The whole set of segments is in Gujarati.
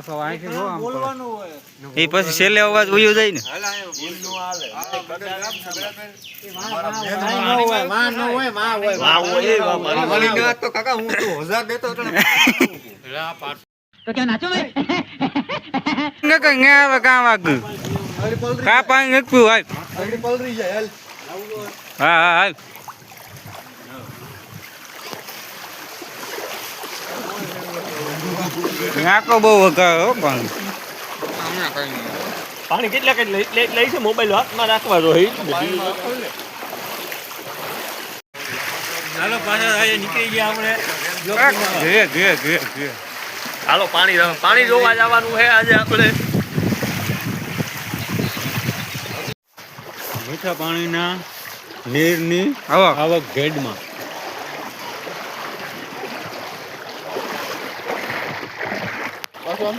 પાછો અહીંથી જો આમ બોલવાનું હોય. એ પછી છેલ્લે અવાજ ઉયો જાય ને. માં ન હોયમાં હોયમાં હોય મળી ગયા તો કાકા હું તો હજાર દેતો કા હાલ. હાલ. હા હા હાલ. નાકો બહુ વગાડે હો પણ. પાણી કેટલા કેટલા લઈ છે? મોબાઈલ હાથમાં રાખવા જોઈએ ચાલો પાછા નીકળી ગયા આપણે. ઘે ઘે ઘે ઘે હાલો પાણી પાણી જોવા જવાનું છે આજે આપણે. મીઠા પાણીના નીરની આવક આવક ઘેડમાં इंसान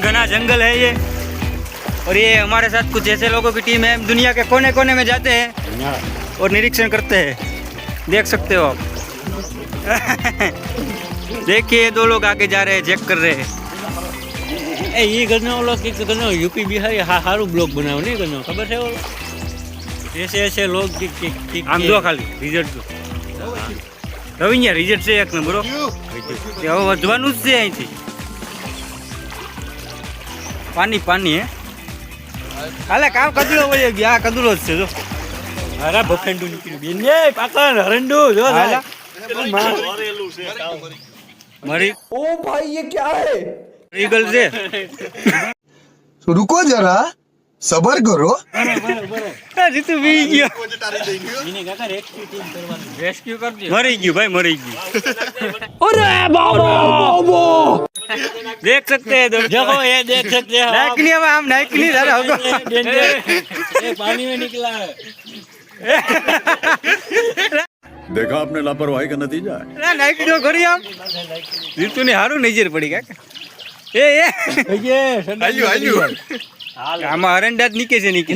घना जंगल है ये। और ये हमारे साथ कुछ ऐसे लोगों की टीम है। दुनिया के कोने कोने में जाते हैं और निरीक्षण करते हैं। देख सकते हो आप। देखिए दो लोग आगे जा रहे हैं चेक कर रहे हैं એ ઈ ઘરનો ઓલો કે ઘરનો યુપી બિહારી હા સારું બ્લોગ બનાવો નહીં ઘરનો ખબર છે ઓલો એસે એસે લોગ કે કે કે આમ જો ખાલી રિઝલ્ટ જો રવિન્યા રિઝલ્ટ છે એક નંબર હો. તે હવે વધવાનું જ છે અહીંથી પાણી પાણી હે હાલે કામ કદડો વળી ગયો આ કદડો જ છે જો અરે બફેન્ડું નીકળ્યું બેન એ પાકણ હરંડુ જો હાલા. ભરેલું છે મરી ઓ ભાઈ ये क्या है ઈગલ છે रुको जरा सबर करो આ જીતુ બી ગયો એને કાકા રેસ્ક્યુ ટીમ કરવાની રેસ્ક્યુ કરજો મરી ગયું ભાઈ મરી ગયું देख सकते हैं दोस्तों देखो ये देख सकते हो नाइक नहीं अब हम नाइक नहीं दादा होगा डेंजर ये पानी में निकला है देखा आपने लापरवाही का नतीजा है ના નાઇક જો કરી આમ જીતુ ને હારું નજર પડી કાકા એ એ ये હાલ્યું હાલ્યું આમાં અરંડા જ નીકે છે નીકે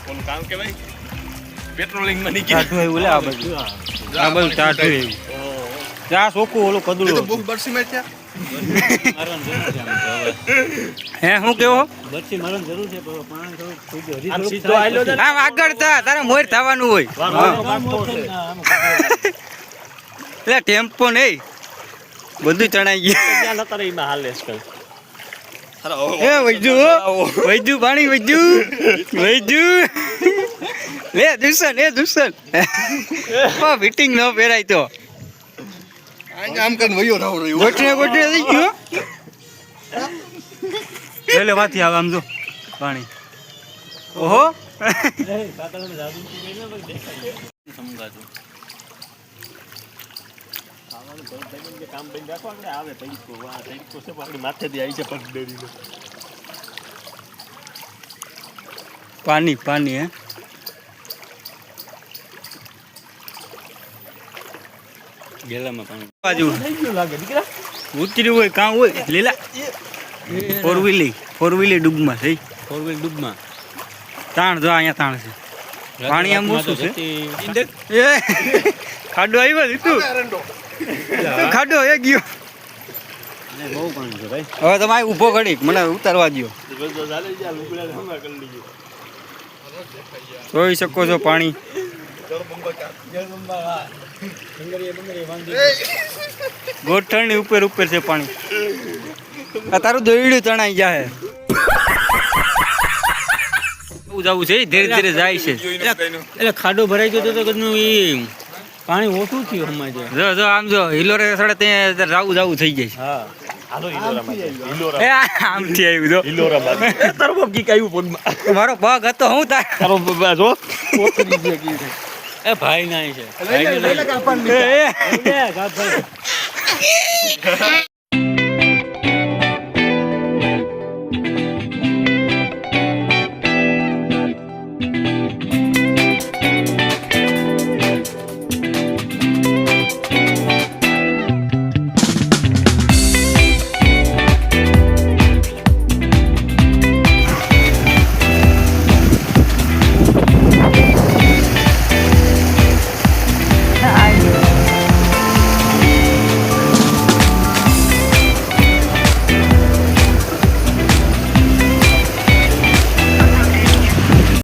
કોણ કામ કે ભાઈ પેટ્રોલિંગ માં નીકળી ટાટું એવું લે આ બાજુ આ બાજુ ટાટું એવું ત્યાં સોકું ઓલું એ તો કદુડો બહુ બરસી માં થયા હે હું કેવો? બચ્ચી મારવાની જરૂર છે પણ પાણી થોડુંક થઈ હજી આમ સીધો થાય. તો- છે. આમ આગળ થા તારે મોર થવાનું હોય. એટલે ટેમ્પો નહીં. બધું ચણાઈ ગયું. ક્યાં નતા રહી માં હાલે છે એ વૈજુ વૈજુ પાણી વૈજુ વૈજુ. લે દુસન એ દુસન ઓ ફિટિંગ ન પહેરાય તો. આમ આમ કરીને વયો રાવ રહ્યો. ગોઠને ગોઠને થઈ ગયો. લે વાથી આવે આમ જો પાણી. ઓહો. કામ બંધ આવે છે આપણી માથેથી આવી છે પગ ડરીને પાણી પાણી હે. ગેલામાં પાણી. બાજુ. લાગે દીકરા ઉતર્યું હોય કાં હોય લીલા. ફોર વ્હીલી ફોર વ્હીલી ડૂબમાં થઈ. ફોર વ્હીલ ડૂબમાં. તાણ જો અહીંયા તાણ છે. પાણી આમ ઓછું છે. ખાડો આવ્યો ખાડો એ ગયો. અને બહુ પાણી છે ભાઈ. હવે તમે ઊભો ઘડીક મને ઉતારવા દો જોઈ શકો છો પાણી. ગોઠણની ઉપર ઉપર છે પાણી. આ તારું દોયડું તણાઈ જાય જવું છે? ધીરે ધીરે જાય છે. એટલે ખાડો ભરાઈ ગયો તો તો કદનું પાણી ઓછું થયું જો જો આમ જો હિલોરે સડે ત્યાં જાવું જાવું થઈ જાય હા. મારો પગ હતો હું તાર જો. એ ભાઈ ના છે. એ, એ. ભાઈ